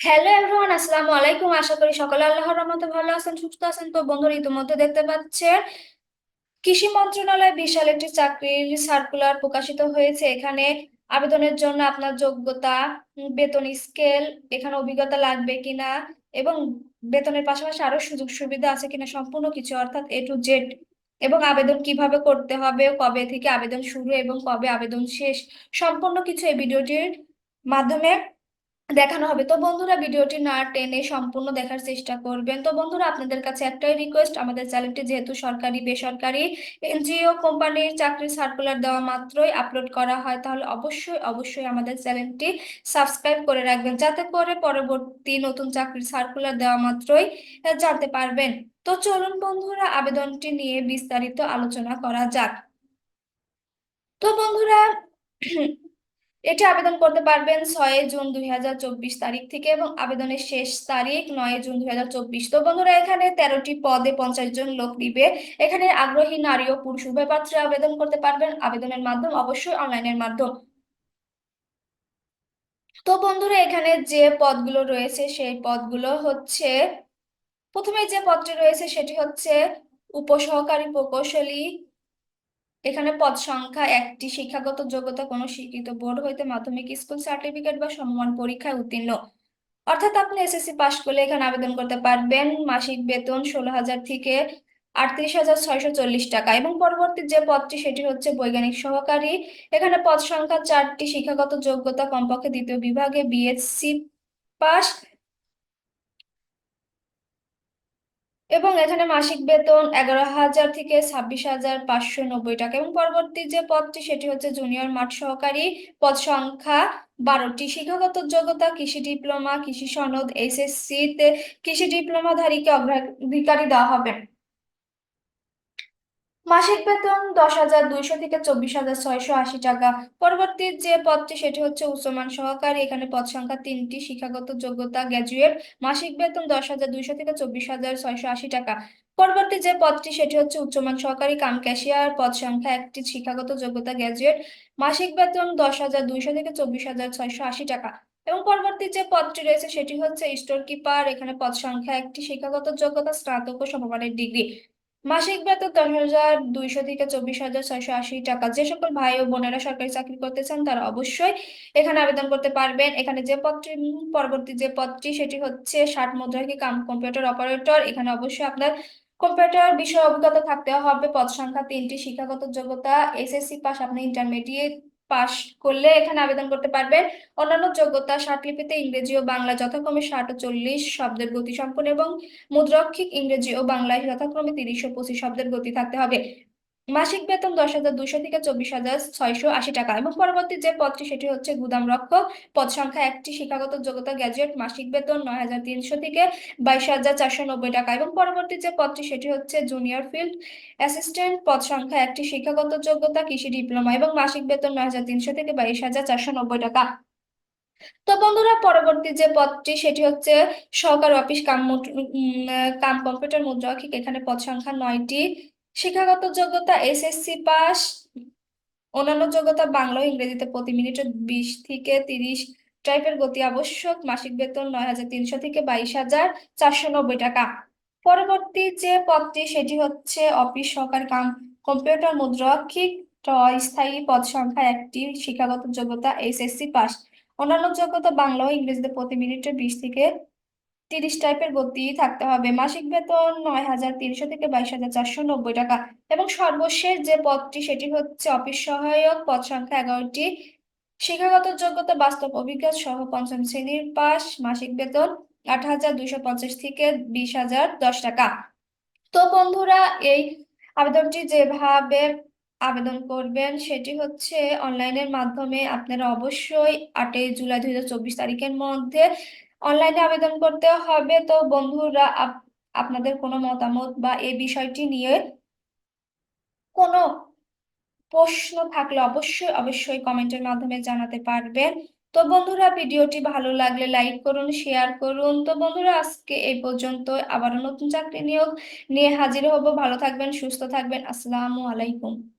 Hello everyone আসসালামু আলাইকুম। আশা করি সকলে আল্লাহর রহমতে ভালো আছেন, সুস্থ আছেন। তো বন্ধুরা, ইতিমধ্যে দেখতে পাচ্ছেন, কৃষি মন্ত্রণালয় বিশাল একটি চাকরির সার্কুলার প্রকাশিত হয়েছে। এখানে আবেদনের জন্য আপনার যোগ্যতা বেতন স্কেল এখানে অভিজ্ঞতা লাগবে কিনা এবং বেতনের পাশাপাশি আরও সুযোগ সুবিধা আছে কিনা সম্পূর্ণ কিছু, অর্থাৎ এ টু জেড এবং আবেদন কীভাবে করতে হবে, কবে থেকে আবেদন শুরু এবং কবে আবেদন শেষ, সম্পূর্ণ কিছু এই ভিডিওটির মাধ্যমে দেখানো হবে। তো বন্ধুরা, ভিডিওটি না টেনে সম্পূর্ণ দেখার চেষ্টা করবেন। তো বন্ধুরা, আপনাদের কাছে একটাই রিকোয়েস্ট আমাদের চ্যানেলটি যেহেতু সরকারি, বেসরকারি, এনজিও কোম্পানির চাকরির সার্কুলার দেওয়া মাত্রই আপলোড করা হয়, তাহলে অবশ্যই অবশ্যই আমাদের চ্যানেলটি সাবস্ক্রাইব করে রাখবেন, যাতে করে পরবর্তী নতুন চাকরির সার্কুলার দেওয়া মাত্রই জানতে পারবেন। তো চলুন বন্ধুরা, আবেদনটি নিয়ে বিস্তারিত আলোচনা করা যাক। তো বন্ধুরা এটি আবেদন করতে পারবেন ছয় জুন দুই হাজার চব্বিশ তারিখ থেকে এবং আবেদনের শেষ তারিখ নয় জুন দুই হাজার চব্বিশ। তো বন্ধুরা, এখানে তেরোটি পদে পঞ্চাশ জন লোক দিবে। এখানে আগ্রহী নারী ও পুরুষ উভয় পাত্রে আবেদন করতে পারবেন। আবেদনের মাধ্যম অবশ্যই অনলাইনের মাধ্যম। তো বন্ধুরা, এখানে যে পদগুলো রয়েছে, সেই পদগুলো হচ্ছে, প্রথমে যে পদটি রয়েছে সেটি হচ্ছে উপসহকারী প্রকৌশলী এখানে পদ সংখ্যা একটি, শিক্ষাগত যোগ্যতা কোনো স্বীকৃত বোর্ড হইতে মাধ্যমিক স্কুল সার্টিফিকেট বা সমমান পরীক্ষায় উত্তীর্ণ। অর্থাৎ আপনি এসএসসি পাশ করলে এখানে আবেদন করতে পারবেন মাসিক বেতন ষোলো হাজার থেকে আটত্রিশ হাজার ছয়শো চল্লিশ টাকা এবং পরবর্তী যে পদটি সেটি হচ্ছে বৈজ্ঞানিক সহকারী। এখানে পদ সংখ্যা চারটি, শিক্ষাগত যোগ্যতা কমপক্ষে দ্বিতীয় বিভাগে বিএসসি পাস এবং এখানে মাসিক বেতন এগারো হাজার থেকে ছাব্বিশ হাজার পাঁচশো নব্বই টাকা এবং পরবর্তী যে পদটি সেটি হচ্ছে জুনিয়র মাঠ সহকারী পদ সংখ্যা বারোটি। শিক্ষাগত যোগ্যতা, কৃষি ডিপ্লোমা, কৃষি সনদ এইচএসসি তে কৃষি ডিপ্লোমাধারীকে অগ্রাধিকারী দেওয়া হবে। মাসিক বেতন দশ হাজার দুইশো থেকে চব্বিশ হাজার ছয়শো আশি টাকা। পরবর্তী যে পদটি, সেটি হচ্ছে উচ্চমান সহকারী। এখানে পদ সংখ্যা তিনটি, শিক্ষাগত যোগ্যতা, গ্র্যাজুয়েট। মাসিক বেতন দশ হাজার দুইশো থেকে চব্বিশ হাজার ছয়শো আশি টাকা। পরবর্তী যে পদটি, সেটি হচ্ছে উচ্চমান সহকারী কাম ক্যাশিয়ার। পদ সংখ্যা একটি, শিক্ষাগত যোগ্যতা, গ্র্যাজুয়েট। মাসিক বেতন দশ হাজার দুইশো থেকে চব্বিশ হাজার ছয়শো আশি টাকা। এবং পরবর্তী যে পদটি রয়েছে, সেটি হচ্ছে স্টোর কিপার এখানে পদ সংখ্যা একটি, শিক্ষাগত যোগ্যতা, স্নাতক ও সমমানের ডিগ্রি। মাসিক বেতন দশ হাজার দুইশো থেকে চব্বিশ হাজার ছয়শো আশি টাকা। যে সকল ভাই ও বোনেরা সরকারি চাকরি করতে চান, তারা অবশ্যই এখানে আবেদন করতে পারবেন। এখানে যে পদটি পরবর্তী যে পদটি, সেটি হচ্ছে ষাট মুদ্রাকে কাম কম্পিউটার অপারেটর। এখানে অবশ্যই আপনার কম্পিউটার বিষয়ে অভিজ্ঞতা থাকতে হবে। পদ সংখ্যা তিনটি, শিক্ষাগত যোগ্যতা, এসএসসি পাস আপনি ইন্টারমিডিয়েট পাস করলে এখানে আবেদন করতে পারবেন। অন্যান্য যোগ্যতা ষাটলিপিতে ইংরেজি ও বাংলা যথাক্রমে ষাট ও চল্লিশ শব্দের গতি সম্পন্ন এবং মুদ্রাক্ষিক ইংরেজি ও বাংলায় যথাক্রমে তিরিশ ও পঁচিশ শব্দের গতি থাকতে হবে। মাসিক বেতন দশ হাজার দুইশো থেকে চব্বিশ হাজার ছয়শো আশি টাকা এবং পরবর্তী যে পদটি সেটি হচ্ছে গুদাম রক্ষক। পদ সংখ্যা একটি, শিক্ষাগত যোগ্যতা গ্র্যাজুয়েট মাসিক বেতন নয় হাজার তিনশো থেকে বাইশ হাজার চারশো নব্বই টাকা এবং পরবর্তী যে পদটি সেটি হচ্ছে জুনিয়র ফিল্ড অ্যাসিস্ট্যান্ট পদ সংখ্যা একটি, শিক্ষাগত যোগ্যতা, কৃষি ডিপ্লোমা এবং মাসিক বেতন নয় হাজার তিনশো থেকে বাইশ হাজার চারশো নব্বই টাকা। তো বন্ধুরা, পরবর্তী যে পদটি সেটি হচ্ছে সহকারী অফিস কাম কাম কম্পিউটার মুদ্রাক্ষিক এখানে পদ সংখ্যা নয়টি। শিক্ষাগত যোগ্যতা এসএসসি পাস, অন্যান্য যোগ্যতা বাংলা ইংরেজিতে প্রতি মিনিটে বিশ থেকে তিরিশ টাইপের গতি আবশ্যক। মাসিক বেতন নয় হাজার তিনশো থেকে বাইশ হাজার চারশো নব্বই টাকা। পরবর্তী যে পদটি, সেটি হচ্ছে অফিস, সহকারী কাম, কম্পিউটার, মুদ্রাক্ষিক স্থায়ী পদ সংখ্যা একটি, শিক্ষাগত যোগ্যতা এইচএসসি পাস। অন্যান্য যোগ্যতা বাংলা ও ইংরেজিতে প্রতি মিনিটে বিশ থেকে তিরিশ টাইপের গতি থাকতে হবে। মাসিক বেতন নয় হাজার তিনশো থেকে বাইশ হাজার চারশো নব্বই টাকা এবং সর্বশেষ যে পদটি সেটি হচ্ছে অফিস সহায়ক, পদ সংখ্যা এগারোটি। শিক্ষাগত যোগ্যতা বাস্তব অভিজ্ঞতা সহ পঞ্চম শ্রেণির পাস মাসিক বেতন আট হাজার দুইশো পঞ্চাশ থেকে বিশ হাজার দশ টাকা। তো বন্ধুরা, এই আবেদনটি যেভাবে আবেদন করবেন সেটি হচ্ছে অনলাইনের মাধ্যমে আপনারা অবশ্যই আটই জুলাই দুই হাজার চব্বিশ তারিখের মধ্যে অনলাইনে আবেদন করতে হবে। তো বন্ধুরা, আপ- আপনাদের কোনো মতামত বা এই বিষয়টি নিয়ে কোনো প্রশ্ন থাকলে অবশ্যই অবশ্যই কমেন্টের মাধ্যমে জানাতে পারবেন। তো বন্ধুরা, ভিডিওটি ভালো লাগলে লাইক করুন, শেয়ার করুন। তো বন্ধুরা, আজকে এই পর্যন্ত আবারও নতুন চাকরি নিয়োগ নিয়ে হাজির হব। ভালো থাকবেন, সুস্থ থাকবেন। আসসালামু আলাইকুম।